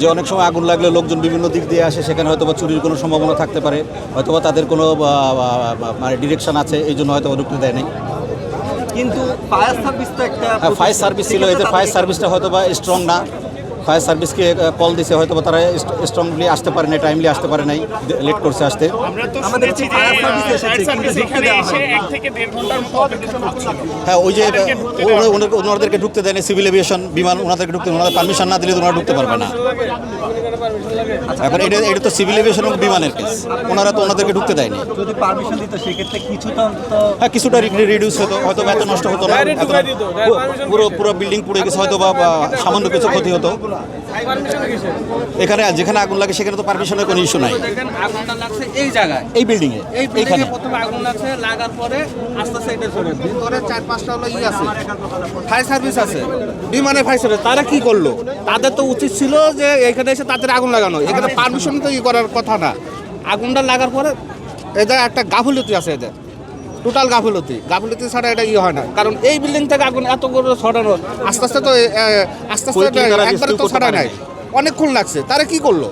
যে অনেক সময় আগুন লাগলে লোকজন বিভিন্ন দিক দিয়ে আসে সেখানে হয়তো বা চুরির কোনো সম্ভাবনা থাকতে পারে হয়তো বা তাদের কোনো মানে ডিরেকশন আছে এই জন্য হয়তো ঢুকতে দেয় নাই। কিন্তু ফায়ার সার্ভিস তো একটা ফায়ার সার্ভিস ছিল এদের ফায়ার সার্ভিসটা হয়তো বা স্ট্রং না। ফায়ার সার্ভিসকে কল দিছে হয়তো বা তারা স্ট্রংলি আসতে পারে নাই টাইমলি আসতে পারে নাই লেট করছে আসতে। হ্যাঁ ওই যে ওনাদেরকে ঢুকতে দেয়নি সিভিল এভিয়েশন বিমান ওনাদেরকে ঢুকতে ওনাদের পারমিশন না দিলে তো ওনারা ঢুকতে পারবে না। এখন এটা এটা তো সিভিল এভিয়েশন এবং বিমানের কেস ওনারা তো ওনাদেরকে ঢুকতে দেয়নি। যদি পারমিশন দিত সেক্ষেত্রে কিছুটা হ্যাঁ কিছুটা রিডিউস হতো হয়তো বা এত নষ্ট হতো না পুরো পুরো বিল্ডিং পুড়ে গেছে হয়তো বা সামান্য কিছু ক্ষতি হতো। এখানে যেখানে আগুন লাগে সেখানে তো পারমিশনের কোনো ইস্যু নাই। দেখেন আগুনটা লাগছে এই জায়গায়। এই বিল্ডিংয়ে এই এইখানে। বিল্ডিংয়ে প্রথমে আগুন লাগছে লাগার পরে আস্তে আস্তে এটা চলে ভিতরে চার পাঁচটা হলো ই আছে। ফায়ার সার্ভিস আছে। বিমানে ফায়ার সার্ভিস তারা কি করল? তাদের তো উচিত ছিল যে এখানে এসে তাদের আগুন লাগানো। এখানে পারমিশন তো ই করার কথা না। আগুনটা লাগার পরে এদের একটা গাফিলতি আছে এদের। টোটাল গাফিলতি। গাফিলতি ছাড়া এটা ইয়ে হয় না। কারণ এই বিল্ডিং থেকে আগুন এত করে ছড়ানো আস্তে আস্তে তো আস্তে আস্তে একবারে তো ছড়ায় নাই। অনেকক্ষণ লাগছে। তারা কি করল?